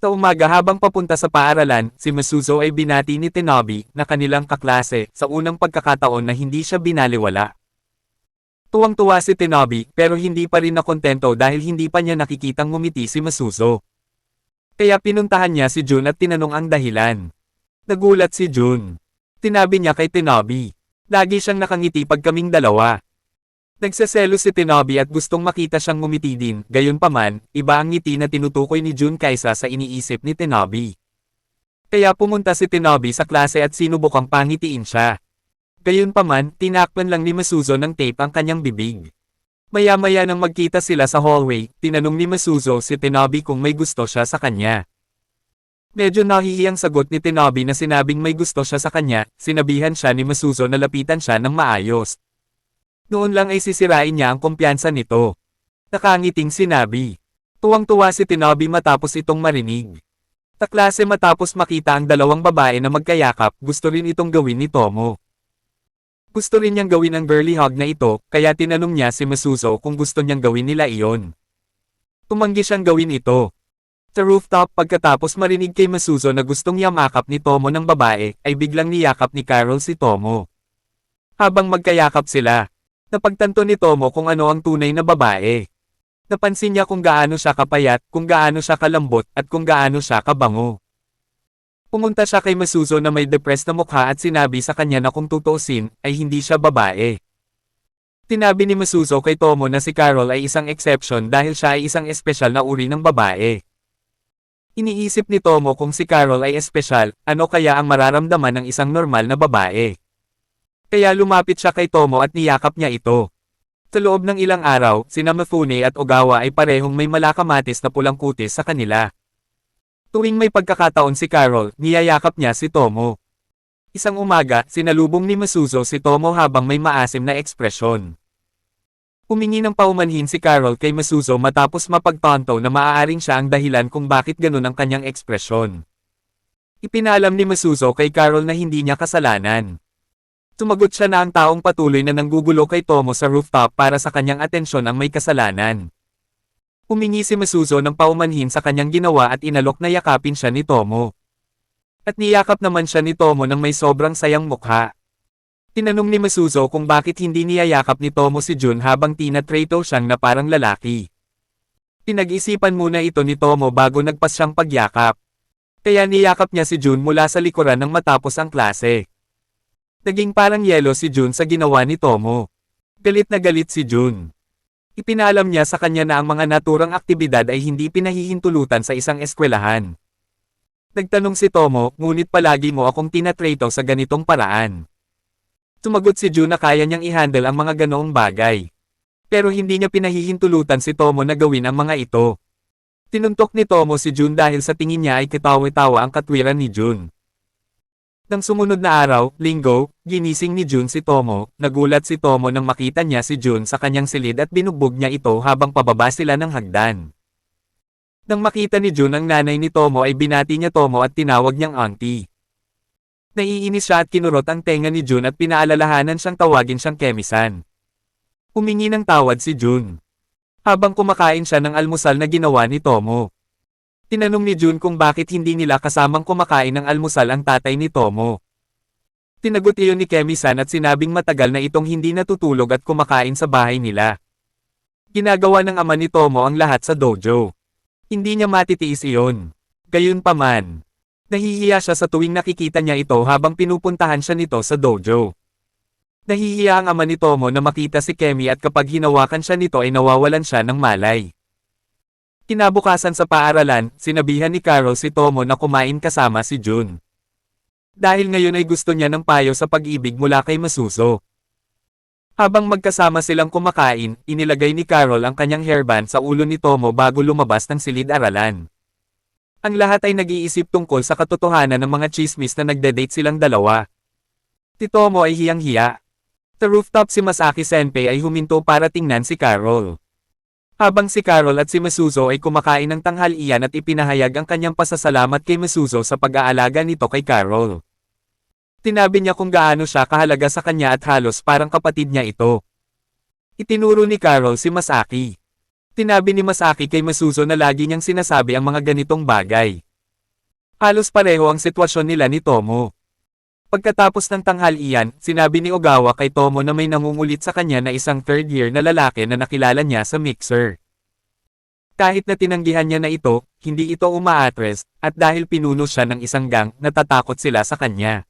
Sa umaga habang papunta sa paaralan, si Masuzo ay binati ni Tenobi na kanilang kaklase sa unang pagkakataon na hindi siya binaliwala. Tuwang-tuwa si Tenobi pero hindi pa rin nakontento dahil hindi pa niya nakikitang ngumiti si Masuzo. Kaya pinuntahan niya si Jun at tinanong ang dahilan. Nagulat si Jun. Tinabi niya kay Tenobi. Lagi siyang nakangiti pag kaming dalawa. Nagseselo si Tenobi at gustong makita siyang ngumiti din, gayunpaman, iba ang ngiti na tinutukoy ni Jun kaysa sa iniisip ni Tenobi. Kaya pumunta si Tenobi sa klase at sinubukang pangitiin siya. Gayunpaman, tinakpan lang ni Masuzo ng tape ang kanyang bibig. Maya-maya nang magkita sila sa hallway, tinanong ni Masuzo si Tenobi kung may gusto siya sa kanya. Medyo nahihiyang sagot ni Tenobi na sinabing may gusto siya sa kanya, sinabihan siya ni Masuzo na lapitan siya ng maayos. Noon lang ay sisirain niya ang kumpiyansa nito. Nakangiting sinabi. Tuwang-tuwa si Tenobi matapos itong marinig. Taklase matapos makita ang dalawang babae na magkayakap, gusto rin itong gawin ni Tomo. Gusto rin niyang gawin ang girly hug na ito, kaya tinanong niya si Masuzo kung gusto niyang gawin nila iyon. Tumanggi siyang gawin ito. Sa rooftop pagkatapos marinig kay Masuzo na gustong yamakap ni Tomo ng babae, ay biglang niyakap ni Carol si Tomo. Habang magkayakap sila, napagtanto ni Tomo kung ano ang tunay na babae. Napansin niya kung gaano siya kapayat, kung gaano siya kalambot, at kung gaano siya kabango. Pumunta siya kay Masuzo na may depressed na mukha at sinabi sa kanya na kung tutuusin, ay hindi siya babae. Tinabi ni Masuzo kay Tomo na si Carol ay isang exception dahil siya ay isang espesyal na uri ng babae. Iniisip ni Tomo kung si Carol ay espesyal, ano kaya ang mararamdaman ng isang normal na babae. Kaya lumapit siya kay Tomo at niyakap niya ito. Sa loob ng ilang araw, sina Mifune at Ogawa ay parehong may malakamatis na pulang kutis sa kanila. Tuwing may pagkakataon si Carol, niyayakap niya si Tomo. Isang umaga, sinalubong ni Masuzo si Tomo habang may maasim na ekspresyon. Humingi ng paumanhin si Carol kay Masuzo matapos mapagtanto na maaaring siya ang dahilan kung bakit ganun ang kanyang ekspresyon. Ipinalam ni Masuzo kay Carol na hindi niya kasalanan. Tumagot siya na ang taong patuloy na nanggugulo kay Tomo sa rooftop para sa kanyang atensyon ang may kasalanan. Humingi si Masuzo ng paumanhin sa kanyang ginawa at inalok na yakapin siya ni Tomo. At niyakap naman siya ni Tomo ng may sobrang sayang mukha. Tinanong ni Masuzo kung bakit hindi niyayakap ni Tomo si Jun habang tinatrato siyang na parang lalaki. Pinag-isipan muna ito ni Tomo bago nagpas siyang pagyakap. Kaya niyakap niya si Jun mula sa likuran ng matapos ang klase. Naging parang yelo si Jun sa ginawa ni Tomo. Galit na galit si Jun. Ipinalam niya sa kanya na ang mga naturang aktibidad ay hindi pinahihintulutan sa isang eskwelahan. Nagtanong si Tomo, ngunit palagi mo akong tinatrato sa ganitong paraan. Tumagot si Jun na kaya niyang i-handle ang mga ganoong bagay. Pero hindi niya pinahihintulutan si Tomo na gawin ang mga ito. Tinuntok ni Tomo si Jun dahil sa tingin niya ay kitawa-tawa ang katwiran ni Jun. Nang sumunod na araw, linggo, ginising ni Jun si Tomo, nagulat si Tomo nang makita niya si Jun sa kanyang silid at binugbog niya ito habang pababa sila ng hagdan. Nang makita ni Jun ang nanay ni Tomo ay binati niya Tomo at tinawag niyang auntie. Naiinis siya at kinurot ang tenga ni Jun at pinaalalahanan siyang tawagin siyang Kemisan. Humingi ng tawad si Jun. Habang kumakain siya ng almusal na ginawa ni Tomo. Tinanong ni Jun kung bakit hindi nila kasamang kumakain ng almusal ang tatay ni Tomo. Tinagot iyon ni Kemisan at sinabing matagal na itong hindi natutulog at kumakain sa bahay nila. Ginagawa ng ama ni Tomo ang lahat sa dojo. Hindi niya matitiis iyon. Gayunpaman, Nahihiya siya sa tuwing nakikita niya ito habang pinupuntahan siya nito sa dojo. Nahihiya ang ama ni Tomo na makita si Kemi at kapag hinawakan siya nito ay nawawalan siya ng malay. Kinabukasan sa paaralan, sinabihan ni Carol si Tomo na kumain kasama si Jun. Dahil ngayon ay gusto niya ng payo sa pag-ibig mula kay Masuso. Habang magkasama silang kumakain, inilagay ni Carol ang kanyang hairband sa ulo ni Tomo bago lumabas ng silid-aralan. Ang lahat ay nag-iisip tungkol sa katotohanan ng mga chismis na nagde-date silang dalawa. Si Tomo ay hiyang-hiya. Sa rooftop si Masaki Senpei ay huminto para tingnan si Carol. Habang si Carol at si Masuzo ay kumakain ng tanghalian at ipinahayag ang kanyang pasasalamat kay Masuzo sa pag-aalaga nito kay Carol. Tinabi niya kung gaano siya kahalaga sa kanya at halos parang kapatid niya ito. Itinuro ni Carol si Masaki. Tinabi ni Masaki kay Masuzo na lagi niyang sinasabi ang mga ganitong bagay. Halos pareho ang sitwasyon nila ni Tomo. Pagkatapos ng tanghalian, sinabi ni Ogawa kay Tomo na may nangungulit sa kanya na isang third year na lalaki na nakilala niya sa mixer. Kahit na tinanggihan niya na ito, hindi ito umaatres, at dahil pinuno siya ng isang gang, natatakot sila sa kanya.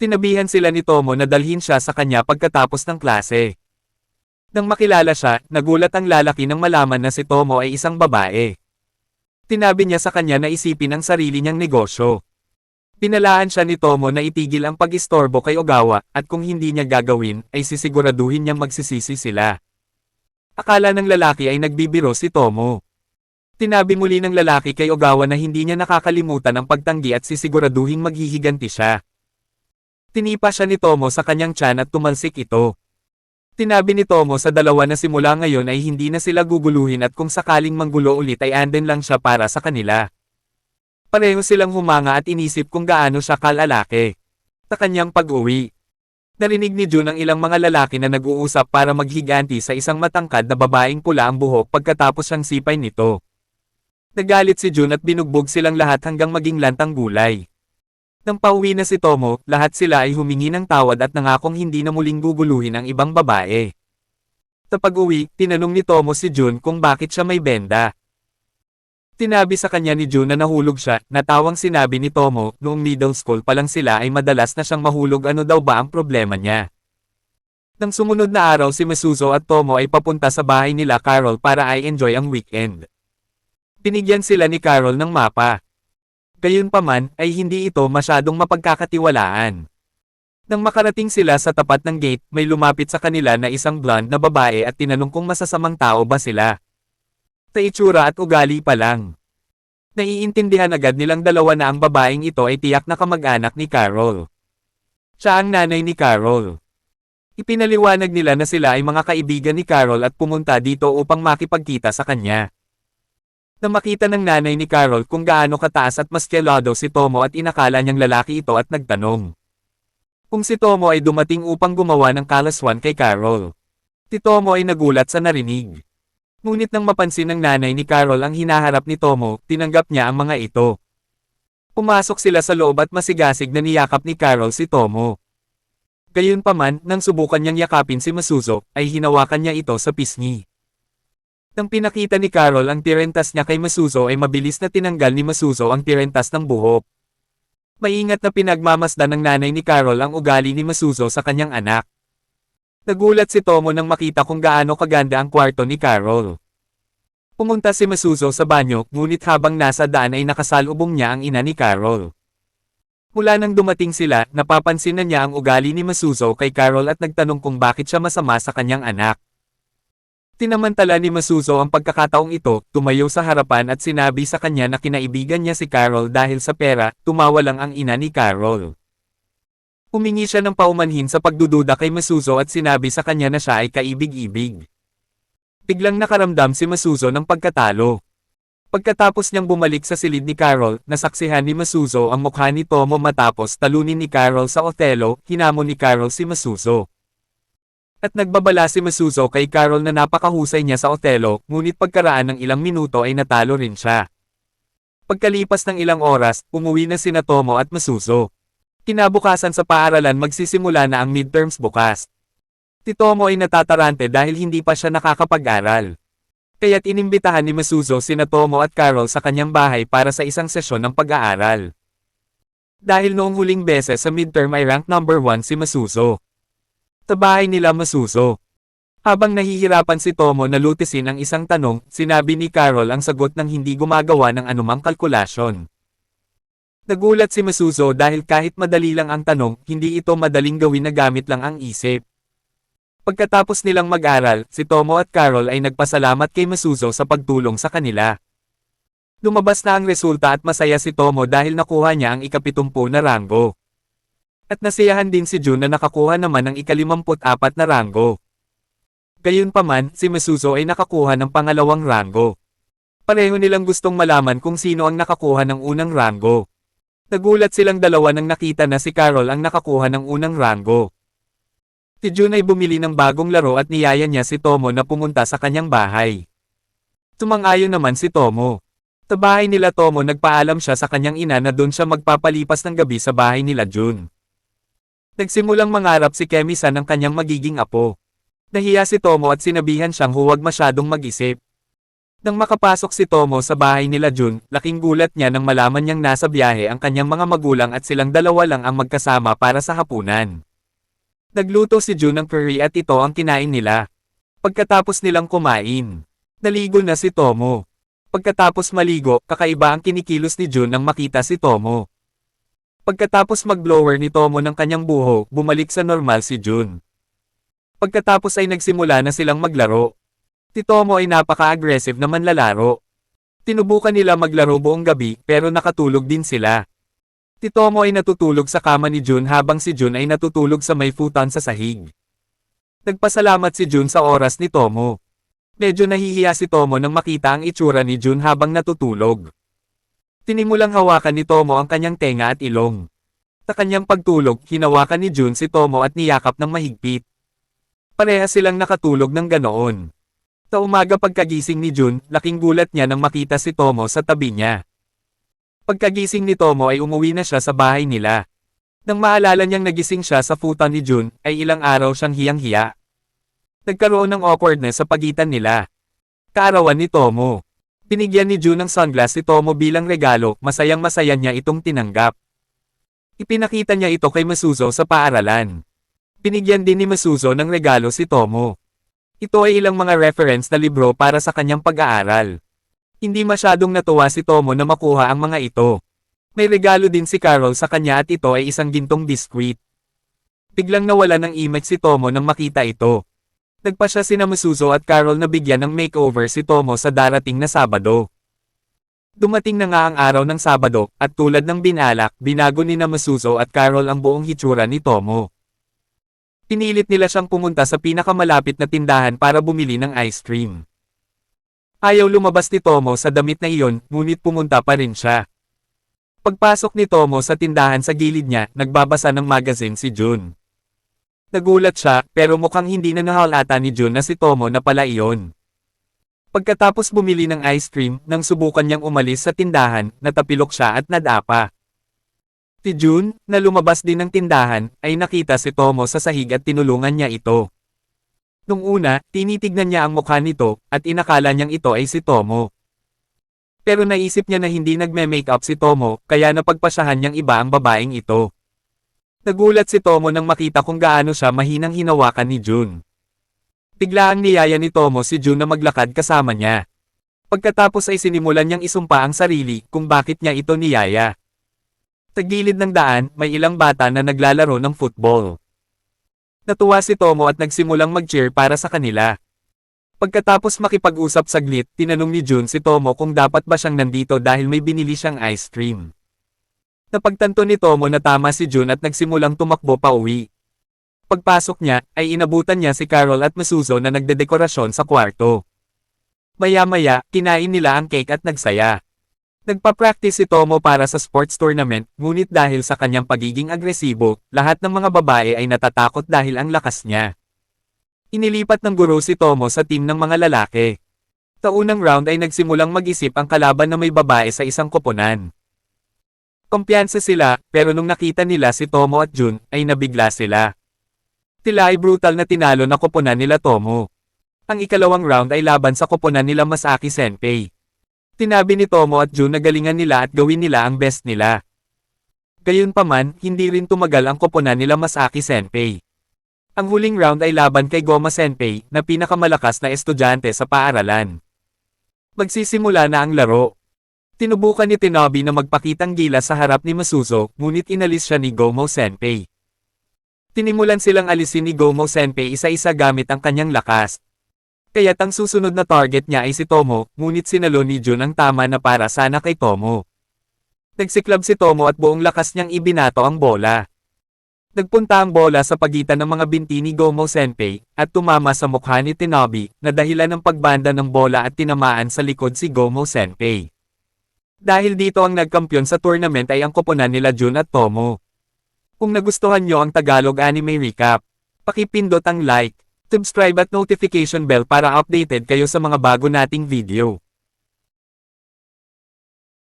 Tinabihan sila ni Tomo na dalhin siya sa kanya pagkatapos ng klase. Nang makilala siya, nagulat ang lalaki nang malaman na si Tomo ay isang babae. Tinabi niya sa kanya na isipin ang sarili niyang negosyo. Pinalaan siya ni Tomo na itigil ang pag-istorbo kay Ogawa, at kung hindi niya gagawin, ay sisiguraduhin niyang magsisisi sila. Akala ng lalaki ay nagbibiro si Tomo. Tinabi muli ng lalaki kay Ogawa na hindi niya nakakalimutan ang pagtanggi at sisiguraduhing maghihiganti siya. Tinipa siya ni Tomo sa kanyang tiyan at tumalsik ito. Tinabi ni Tomo sa dalawa na simula ngayon ay hindi na sila guguluhin at kung sakaling manggulo ulit ay anden lang siya para sa kanila. Pareho silang humanga at inisip kung gaano siya kalalaki. Sa kanyang pag-uwi. Narinig ni Jun ang ilang mga lalaki na nag-uusap para maghiganti sa isang matangkad na babaeng pula ang buhok pagkatapos siyang sipay nito. Nagalit si Jun at binugbog silang lahat hanggang maging lantang gulay. Nang pauwi na si Tomo, lahat sila ay humingi ng tawad at nangakong hindi na muling guguluhin ang ibang babae. Sa pag-uwi, tinanong ni Tomo si Jun kung bakit siya may benda. Tinabi sa kanya ni Jun na nahulog siya, natawang sinabi ni Tomo, noong middle school pa lang sila ay madalas na siyang mahulog ano daw ba ang problema niya. Nang sumunod na araw si Masuzo at Tomo ay papunta sa bahay nila Carol para ay enjoy ang weekend. Binigyan sila ni Carol ng mapa. Gayunpaman, ay hindi ito masyadong mapagkakatiwalaan. Nang makarating sila sa tapat ng gate, may lumapit sa kanila na isang blonde na babae at tinanong kung masasamang tao ba sila. Sa itsura at ugali pa lang. Naiintindihan agad nilang dalawa na ang babaeng ito ay tiyak na kamag-anak ni Carol. Siya ang nanay ni Carol. Ipinaliwanag nila na sila ay mga kaibigan ni Carol at pumunta dito upang makipagkita sa kanya. Nang makita ng nanay ni Carol kung gaano kataas at maskelado si Tomo at inakala niyang lalaki ito at nagtanong. Kung si Tomo ay dumating upang gumawa ng kalaswan kay Carol. Si Tomo ay nagulat sa narinig. Ngunit nang mapansin ng nanay ni Carol ang hinaharap ni Tomo, tinanggap niya ang mga ito. Pumasok sila sa loob at masigasig na niyakap ni Carol si Tomo. Gayunpaman, nang subukan niyang yakapin si Masuzo, ay hinawakan niya ito sa pisngi. Nang pinakita ni Carol ang tirentas niya kay Masuzo ay mabilis na tinanggal ni Masuzo ang tirentas ng buhok. Maingat na pinagmamasdan ng nanay ni Carol ang ugali ni Masuzo sa kanyang anak. Nagulat si Tomo nang makita kung gaano kaganda ang kwarto ni Carol. Pumunta si Masuzo sa banyo, ngunit habang nasa daan ay nakasalubong niya ang ina ni Carol. Mula nang dumating sila, napapansin na niya ang ugali ni Masuzo kay Carol at nagtanong kung bakit siya masama sa kanyang anak. Tinamantala ni Masuzo ang pagkakataong ito, tumayo sa harapan at sinabi sa kanya na kinaibigan niya si Carol dahil sa pera, tumawa lang ang ina ni Carol. Humingi siya ng paumanhin sa pagdududa kay Masuzo at sinabi sa kanya na siya ay kaibig-ibig. Biglang nakaramdam si Masuzo ng pagkatalo. Pagkatapos niyang bumalik sa silid ni Carol, nasaksihan ni Masuzo ang mukha ni Tomo matapos talunin ni Carol sa Othello, hinamon ni Carol si Masuzo. At nagbabala si Masuzo kay Carol na napakahusay niya sa Othello, ngunit pagkaraan ng ilang minuto ay natalo rin siya. Pagkalipas ng ilang oras, umuwi na sina Tomo at Masuzo. Kinabukasan sa paaralan magsisimula na ang midterms bukas. Si Tomo ay natatarante dahil hindi pa siya nakakapag-aral. Kaya't inimbitahan ni Masuzo sina Tomo at Carol sa kanyang bahay para sa isang sesyon ng pag-aaral. Dahil noong huling beses sa midterm ay rank number 1 si Masuzo. Sa bahay nila Masuzo. Habang nahihirapan si Tomo na lutisin ang isang tanong, sinabi ni Carol ang sagot ng hindi gumagawa ng anumang kalkulasyon. Nagulat si Masuzo dahil kahit madali lang ang tanong, hindi ito madaling gawin na gamit lang ang isip. Pagkatapos nilang mag-aral, si Tomo at Carol ay nagpasalamat kay Masuzo sa pagtulong sa kanila. Lumabas na ang resulta at masaya si Tomo dahil nakuha niya ang ikapitumpu na ranggo. At nasiyahan din si Jun na nakakuha naman ng ikalimamput apat na ranggo. Gayunpaman, si Masuzo ay nakakuha ng pangalawang ranggo. Pareho nilang gustong malaman kung sino ang nakakuha ng unang ranggo. Nagulat silang dalawa nang nakita na si Carol ang nakakuha ng unang ranggo. Si Jun ay bumili ng bagong laro at niyaya niya si Tomo na pumunta sa kanyang bahay. Tumang-ayon naman si Tomo. Sa bahay nila Tomo nagpaalam siya sa kanyang ina na doon siya magpapalipas ng gabi sa bahay nila Jun. Nagsimulang mangarap si Kemi-san ng kanyang magiging apo. Nahiya si Tomo at sinabihan siyang huwag masyadong mag-isip. Nang makapasok si Tomo sa bahay nila Jun, laking gulat niya nang malaman niyang nasa biyahe ang kanyang mga magulang at silang dalawa lang ang magkasama para sa hapunan. Nagluto si Jun ng curry at ito ang kinain nila. Pagkatapos nilang kumain, naligo na si Tomo. Pagkatapos maligo, kakaiba ang kinikilos ni Jun nang makita si Tomo. Pagkatapos mag-blower ni Tomo ng kanyang buho, bumalik sa normal si Jun. Pagkatapos ay nagsimula na silang maglaro. Si Tomo ay napaka-aggressive na manlalaro. Tinubukan nila maglaro buong gabi pero nakatulog din sila. Si Tomo ay natutulog sa kama ni Jun habang si Jun ay natutulog sa may futon sa sahig. Nagpasalamat si Jun sa oras ni Tomo. Medyo nahihiya si Tomo nang makita ang itsura ni Jun habang natutulog. Tinimulang hawakan ni Tomo ang kanyang tenga at ilong. Sa kanyang pagtulog, hinawakan ni Jun si Tomo at niyakap ng mahigpit. Pareha silang nakatulog ng ganoon. Sa umaga pagkagising ni Jun, laking gulat niya nang makita si Tomo sa tabi niya. Pagkagising ni Tomo ay umuwi na siya sa bahay nila. Nang maalala niyang nagising siya sa futon ni Jun, ay ilang araw siyang hiyang-hiya. Nagkaroon ng awkwardness sa pagitan nila. Kaarawan ni Tomo. Binigyan ni Jun ng sunglass si Tomo bilang regalo, masayang masaya niya itong tinanggap. Ipinakita niya ito kay Masuzo sa paaralan. Binigyan din ni Masuzo ng regalo si Tomo. Ito ay ilang mga reference na libro para sa kanyang pag-aaral. Hindi masyadong natuwa si Tomo na makuha ang mga ito. May regalo din si Carol sa kanya at ito ay isang gintong biskwit. Biglang nawala ng image si Tomo nang makita ito. Nagpa siya sina Masuzo at Carol na bigyan ng makeover si Tomo sa darating na Sabado. Dumating na nga ang araw ng Sabado, at tulad ng binalak, binago ni na Masuzo at Carol ang buong hitsura ni Tomo. Pinilit nila siyang pumunta sa pinakamalapit na tindahan para bumili ng ice cream. Ayaw lumabas ni Tomo sa damit na iyon, ngunit pumunta pa rin siya. Pagpasok ni Tomo sa tindahan sa gilid niya, nagbabasa ng magazine si Jun. Nagulat siya, pero mukhang hindi na nahalata ni Jun na si Tomo na pala iyon. Pagkatapos bumili ng ice cream, nang subukan niyang umalis sa tindahan, natapilok siya at nadapa. Si Jun, na lumabas din ng tindahan, ay nakita si Tomo sa sahig at tinulungan niya ito. Nung una, tinitignan niya ang mukha nito, at inakala niyang ito ay si Tomo. Pero naisip niya na hindi nagme-makeup si Tomo, kaya napagpasyahan niyang iba ang babaeng ito. Nagulat si Tomo nang makita kung gaano siya mahinang hinawakan ni Jun. Bigla ang niyaya ni Tomo si Jun na maglakad kasama niya. Pagkatapos ay sinimulan niyang isumpa ang sarili kung bakit niya ito niyaya. Sa gilid ng daan, may ilang bata na naglalaro ng football. Natuwa si Tomo at nagsimulang mag-cheer para sa kanila. Pagkatapos makipag-usap saglit, tinanong ni Jun si Tomo kung dapat ba siyang nandito dahil may binili siyang ice cream. Napagtanto ni Tomo na tama si Jun at nagsimulang tumakbo pa uwi. Pagpasok niya, ay inabutan niya si Carol at Masuzo na nagdedekorasyon sa kwarto. Maya-maya, kinain nila ang cake at nagsaya. Nagpa-practice si Tomo para sa sports tournament, ngunit dahil sa kanyang pagiging agresibo, lahat ng mga babae ay natatakot dahil ang lakas niya. Inilipat ng guro si Tomo sa team ng mga lalaki. Sa unang round ay nagsimulang mag-isip ang kalaban na may babae sa isang koponan. Kumpiyansa sila, pero nung nakita nila si Tomo at Jun, ay nabigla sila. Sila ay brutal na tinalo na koponan nila Tomo. Ang ikalawang round ay laban sa koponan nila Masaki Senpei. Tinabi ni Tomo at Jun na galingan nila at gawin nila ang best nila. Gayunpaman, hindi rin tumagal ang koponan nila Masaki Senpei. Ang huling round ay laban kay Goma Senpei, na pinakamalakas na estudyante sa paaralan. Magsisimula na ang laro. Tinubukan ni Tinobi na magpakitang gila sa harap ni Masuzo, ngunit inalis siya ni Gomo Senpei. Tinimulan silang alisin ni Gomo Senpei isa-isa gamit ang kanyang lakas. Kaya't ang susunod na target niya ay si Tomo, ngunit sinalo ni Jun ang tama na para sana kay Tomo. Nagsiklab si Tomo at buong lakas niyang ibinato ang bola. Nagpunta ang bola sa pagitan ng mga binti ni Gomo Senpei, at tumama sa mukha ni Tinobi, na dahilan ng pagbanda ng bola at tinamaan sa likod si Gomo Senpei. Dahil dito ang nagkampiyon sa tournament ay ang koponan nila Jun at Tomo. Kung nagustuhan nyo ang Tagalog anime recap, pakipindot ang like, subscribe at notification bell para updated kayo sa mga bago nating video.